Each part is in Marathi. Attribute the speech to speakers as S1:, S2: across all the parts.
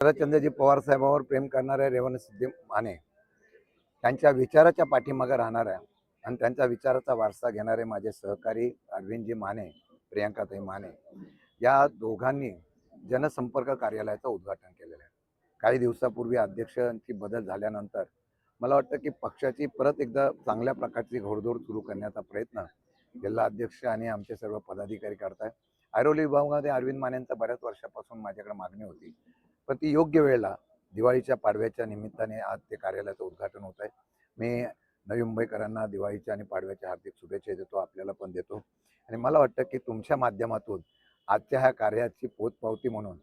S1: शरदचंद्रजी पवार साहेबांवर प्रेम करणाऱ्या रेवण सिद्धी माने त्यांच्या विचाराच्या पाठीमागे राहणाऱ्या आणि त्यांच्या विचाराचा वारसा घेणारे माझे सहकारी अरविंदजी माने प्रियांकाताई माने या दोघांनी जनसंपर्क कार्यालयाचं उद्घाटन केलेलं आहे. काही दिवसापूर्वी अध्यक्षांची बदल झाल्यानंतर मला वाटतं की पक्षाची परत एकदा चांगल्या प्रकारची घोडदौड सुरू करण्याचा प्रयत्न जिल्हा अध्यक्ष आणि आमचे सर्व पदाधिकारी करतायत. ऐरोली विभागामध्ये अरविंद मानेंचा बऱ्याच वर्षापासून माझ्याकडे मागणी होती. पण ती योग्य वेळेला दिवाळीच्या पाडव्याच्या निमित्ताने आज ते कार्यालयाचं उद्घाटन होत आहे मी नवी मुंबईकरांना दिवाळीच्या आणि पाडव्याच्या हार्दिक शुभेच्छा देतो आपल्याला पण देतो. आणि मला वाटतं की तुमच्या माध्यमातून आजच्या ह्या कार्याची पोचपावती म्हणून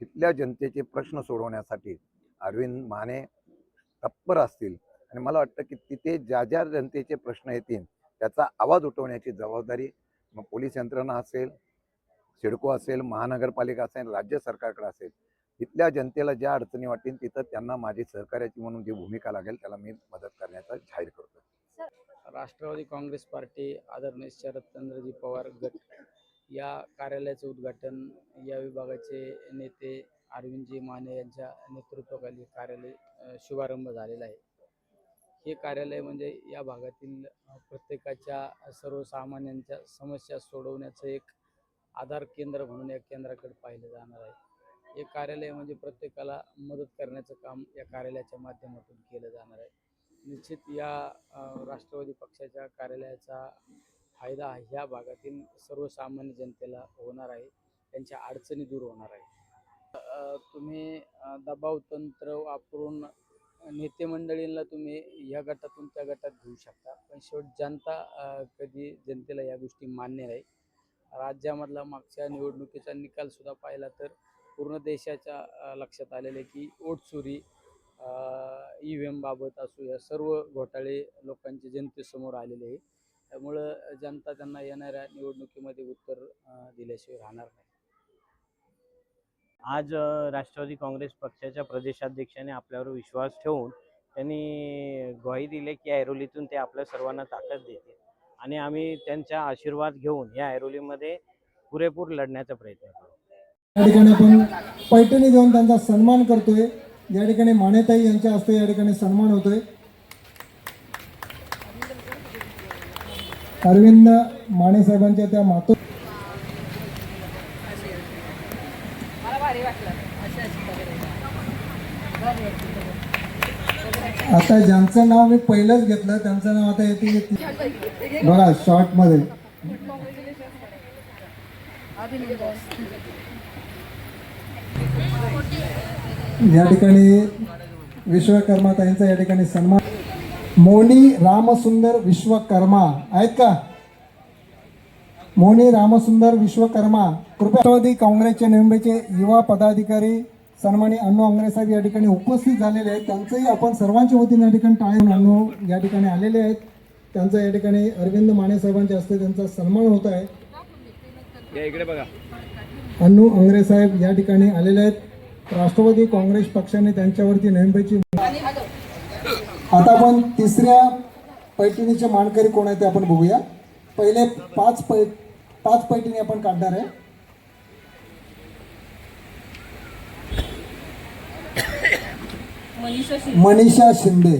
S1: इथल्या जनतेचे प्रश्न सोडवण्यासाठी अरविंद माने तत्पर असतील. आणि मला वाटतं की तिथे ज्या ज्या जनतेचे प्रश्न येतील त्याचा आवाज उठवण्याची जबाबदारी मग पोलीस यंत्रणा असेल सिडको असेल महानगरपालिका असेल राज्य सरकारकडे असेल तिथल्या जनतेला ज्या अडचणी वाटतील तिथं त्यांना माझी सहकार्याची म्हणून जी भूमिका लागेल त्याला मी मदत करण्याचा जाहीर करतो
S2: राष्ट्रवादी काँग्रेस पार्टी आदरणीय शरदचंद्रजी पवार गट या कार्यालयाचं उद्घाटन या विभागाचे नेते अरविंदजी माने यांच्या नेतृत्वाखाली कार्यालय शुभारंभ झालेला आहे. हे कार्यालय म्हणजे या भागातील प्रत्येकाच्या सर्वसामान्यांच्या समस्या सोडवण्याचं एक आधार केंद्र म्हणून या केंद्राकडे पाहिलं जाणार आहे. हे कार्यालय म्हणजे प्रत्येकाला मदत करण्याचं काम या कार्यालयाच्या माध्यमातून केलं जाणार आहे. निश्चित या राष्ट्रवादी पक्षाच्या कार्यालयाचा फायदा ह्या भागातील सर्वसामान्य जनतेला होणार आहे. त्यांच्या अडचणी दूर होणार आहे. तुम्ही दबाव तंत्र वापरून नेते मंडळींना तुम्ही ह्या गटातून त्या गटात घेऊ शकता. पण शेवट जनता कधी जनतेला या गोष्टी मान्य नाही राज्यामधला मागच्या निवडणुकीचा निकालसुद्धा पाहिला तर पूर्ण देशाच्या लक्षात आलेलं आहे की वोट ई व्ही एम बाबत असू या सर्व घोटाळे लोकांच्या जनतेसमोर आलेले आहे. त्यामुळं जनता त्यांना येणाऱ्या निवडणुकीमध्ये उत्तर दिल्याशिवाय राहणार नाही.
S3: आज राष्ट्रवादी काँग्रेस पक्षाच्या प्रदेशाध्यक्षाने आपल्यावर विश्वास ठेवून त्यांनी ग्वाही दिले की ऐरोलीतून ते आपल्या सर्वांना ताकद देतील. आणि आम्ही त्यांचा आशीर्वाद घेऊन या ऐरोलीमध्ये पुरेपूर लढण्याचा प्रयत्न करू.
S4: या ठिकाणी आपण पैठणी देऊन त्यांचा सन्मान करतोय. या ठिकाणी मानेताई यांच्या हस्ते या ठिकाणी सन्मान होतोय. अरविंद माने साहेबांच्या त्या मातो आता ज्यांचं नाव मी पहिलंच घेतलं त्यांचं नाव आता येते बघा शॉर्ट या ठिकाणी विश्वकर्मा ताईंचा या ठिकाणी सन्मान. मोनी रामसुंदर विश्वकर्मा आहेत का? मोनी रामसुंदर विश्वकर्मा कृपया काँग्रेसचे निंबेचे युवा पदाधिकारी सन्मानी अण्णू आंग्रे साहेब या ठिकाणी उपस्थित झालेले आहेत. त्यांचंही आपण सर्वांच्या वतीने या ठिकाणी टाळे अण्णू या ठिकाणी आलेले आहेत. त्यांचा या ठिकाणी अरविंद माने साहेबांच्या हस्ते त्यांचा सन्मान होत आहे. अण्णू आंग्रे साहेब या ठिकाणी आलेले आहेत. राष्ट्रवादी काँग्रेस पक्षाने त्यांच्यावरती नेमबाईची आता आपण तिसऱ्या पैठणीचे मानकरी कोण आहे ते आपण बघूया. पहिले पाच पै पाच पैठणी आपण काढणार आहे.
S5: मनीषा शिंदे.
S4: मनीषा शिंदे.